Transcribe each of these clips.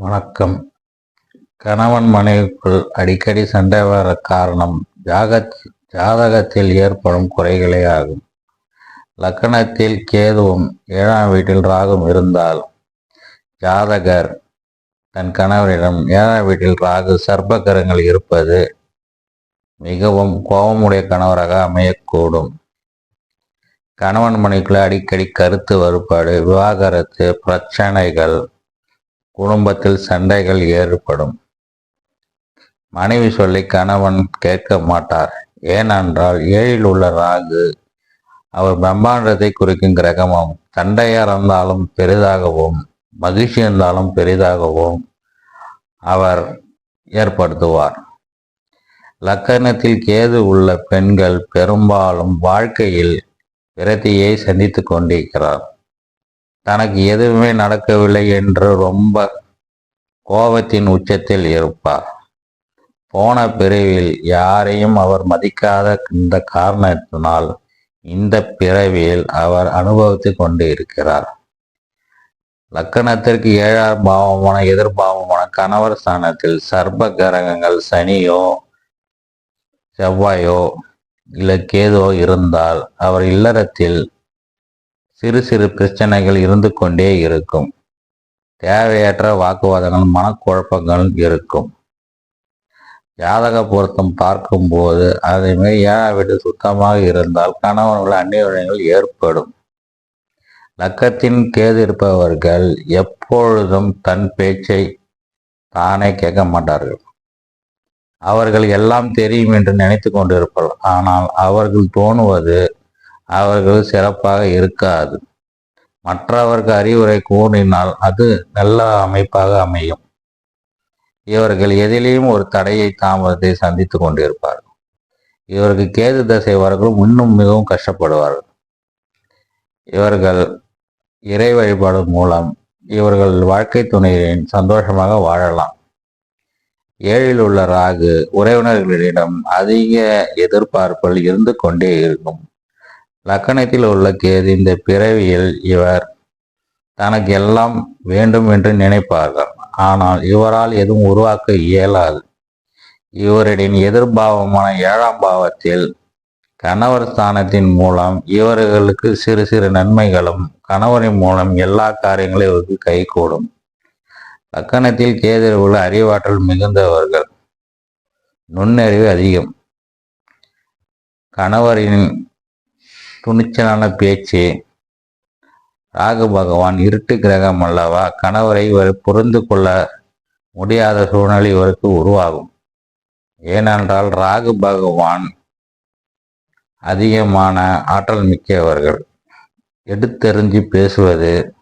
வணக்கம். கணவன் மனைவிக்குள் அடிக்கடி சண்டை வர காரணம் ஜாக ஜாதகத்தில் ஏற்படும் குறைகளே ஆகும். லக்கணத்தில் கேதுவும் ஏழாம் வீட்டில் ராகும் இருந்தால் ஜாதகர் தன் கணவரிடம் ஏழாம் வீட்டில் ராகு சர்ப்பகரங்கள் இருப்பது மிகவும் கோபமுடைய கணவராக அமையக்கூடும். கணவன் மனைவிக்குள்ள அடிக்கடி கருத்து வறுபாடு விவாகரத்து பிரச்சனைகள் குடும்பத்தில் சண்டைகள் ஏற்படும். மனைவி சொல்லி கணவன் கேட்க மாட்டார். ஏனென்றால் ஏழில் உள்ள ராகு அவர் பிரம்மாண்டத்தை குறிக்கும் கிரகமாகும் சண்டையா இருந்தாலும் பெரிதாகவும் மகிழ்ச்சி இருந்தாலும் பெரிதாகவும் அவர் ஏற்படுத்துவார். லக்கணத்தில் கேது உள்ள பெண்கள் பெரும்பாலும் வாழ்க்கையில் விரத்தியை சந்தித்து கொண்டிருக்கிறார். தனக்கு எதுவுமே நடக்கவில்லை என்று ரொம்ப கோபத்தின் உச்சத்தில் இருப்பார். போன பிறவியில் யாரையும் அவர் மதிக்காத இந்த காரணத்தினால் இந்த பிறவியில் அவர் அனுபவித்துக் கொண்டு இருக்கிறார். லக்கணத்திற்கு ஏழாம் பாவமான எதிர்பாவமான கணவர் ஸ்தானத்தில் சர்ப்ப கிரகங்கள் சனியோ செவ்வாயோ இல்லை கேதோ இருந்தால் அவர் இல்லறத்தில் சிறு சிறு பிரச்சனைகள் இருந்து கொண்டே இருக்கும். தேவையற்ற வாக்குவாதங்கள் மனக்குழப்பங்கள் இருக்கும். ஜாதக பொருத்தம் பார்க்கும்போது அதேமாரி ஏழாம் வீடு சுத்தமாக இருந்தால் கணவன்கள் அந்நியங்கள் ஏற்படும். லக்கத்தின் கேது இருப்பவர்கள் எப்பொழுதும் தன் பேச்சை தானே கேட்க மாட்டார்கள். அவர்கள் எல்லாம் தெரியும் என்று நினைத்து கொண்டிருப்பார்கள் ஆனால் அவர்கள் தோணுவது அவர்கள் சிறப்பாக இருக்காது. மற்றவருக்கு அறிவுரை கூறினால் அது நல்ல அமைப்பாக அமையும். இவர்கள் எதிலேயும் ஒரு தடையை தாமதத்தை சந்தித்து கொண்டிருப்பார்கள். இவருக்கு கேது தசை வரங்களும் இன்னும் மிகவும் கஷ்டப்படுவார்கள். இவர்கள் இறை வழிபாடு மூலம் இவர்கள் வாழ்க்கை துணையின் சந்தோஷமாக வாழலாம். ஏழில் உள்ள ராகு உறவினர்களிடம் அதிக எதிர்பார்ப்புகள் இருந்து கொண்டே இருக்கும். லக்கணத்தில் உள்ள கேது இந்த பிறவியில் இவர் தனக்கு எல்லாம் வேண்டும் என்று நினைப்பார்கள். ஆனால் இவரால் எதுவும் உருவாக்க இயலாது. இவரின் எதிர்பாவமான ஏழாம் பாவத்தில் கணவர் ஸ்தானத்தின் மூலம் இவர்களுக்கு சிறு சிறு நன்மைகளும் கணவரின் மூலம் எல்லா காரியங்களும் இவருக்கு கைகூடும் லக்கணத்தில் கேதில் உள்ள அறிவாற்றல் மிகுந்தவர்கள் நுண்ணறிவு அதிகம். கணவரின் துணிச்சலான பேச்சு. ராகு பகவான் இருட்டு கிரகம் அல்லவா? கணவரை இவர் புரிந்து கொள்ள முடியாத சூழ்நிலை இவருக்கு உருவாகும். ஏனென்றால் ராகு பகவான் அதிகமான ஆற்றல் மிக்கவர்கள். எடுத்தெறிஞ்சு பேசுவது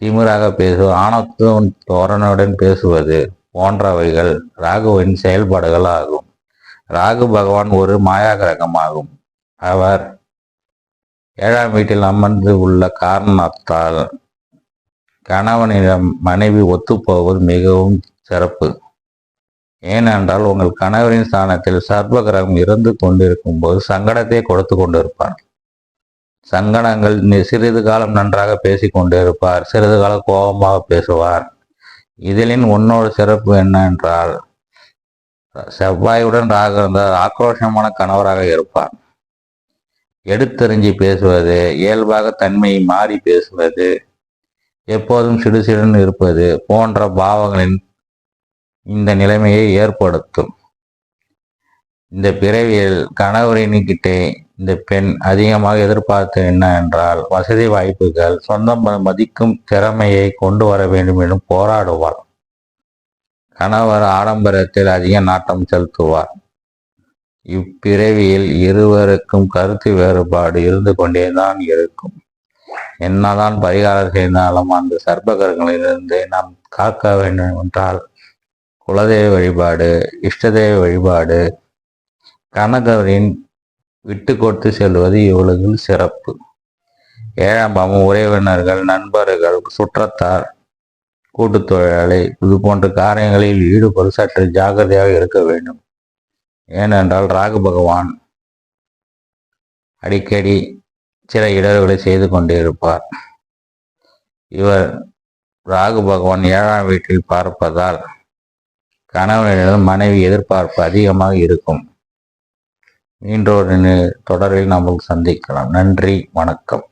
திமிராக பேசுவது ஆணத்துவம் தோரணுடன் பேசுவது போன்றவைகள் ராகுவின் செயல்பாடுகள் ஆகும். ராகு பகவான் ஒரு மாயா கிரகமாகும் அவர் ஏழாம் வீட்டில் அமர்ந்து உள்ள காரணத்தால் கணவனிடம் மனைவி ஒத்துப்போவது மிகவும் சிறப்பு. ஏனென்றால் உங்கள் கணவரின் ஸ்தானத்தில் சர்வகிரகம் இருந்து கொண்டிருக்கும் போது சங்கடத்தை கொடுத்து கொண்டிருப்பார். சங்கடங்கள் சிறிது காலம் நன்றாக பேசி கொண்டிருப்பார் சிறிது காலம் கோபமாக பேசுவார். இதிலின் உன்னோட சிறப்பு என்னென்றால் செவ்வாயுடன் ராக இருந்தால் ஆக்ரோஷமான கணவராக இருப்பார். எடுத்தறிஞ்சு பேசுவது இயல்பாக தன்மையை மாறி பேசுவது எப்போதும் சிடுசிடுன்னு இருப்பது போன்ற பாவங்களின் இந்த நிலைமையை ஏற்படுத்தும். இந்த பிறவியில் கணவரின்கிட்டே இந்த பெண் அதிகமாக எதிர்பார்த்து என்ன என்றால் வசதி வாய்ப்புகள் சொந்தம் மதிக்கும் திறமையை கொண்டு வர வேண்டும் என்று போராடுவார் கணவர் ஆடம்பரத்தில் அதிக நாட்டம் செலுத்துவார். இப்பிறவியில் இருவருக்கும் கருத்து வேறுபாடு இருந்து கொண்டேதான் இருக்கும். என்னதான் பரிகாரம் செய்தாலும் அந்த சர்ப்பகரங்களிலிருந்து நாம் காக்க வேண்டும் என்றால் குலதெய்வ வழிபாடு இஷ்டதெய்வ வழிபாடு கனகரின் விட்டு கொடுத்து செல்வது இவளுக்கு சிறப்பு. ஏழாம் பாவம் உறவினர்கள் நண்பர்கள் சுற்றத்தார் கூட்டுத் தொழிலாளி இது போன்ற காரியங்களில் ஈடுபடு சற்று ஜாகிரதையாக இருக்க வேண்டும். ஏனென்றால் ராகு பகவான் அடிக்கடி சில இடர்களை செய்து கொண்டிருப்பார் இவர் ராகு பகவான் ஏழாம் வீட்டில் பார்ப்பதால் கணவனிடம் மனைவி எதிர்பார்ப்பு அதிகமாக இருக்கும். மீண்டோரின் தொடரில் நாம் சந்திக்கலாம். நன்றி வணக்கம்.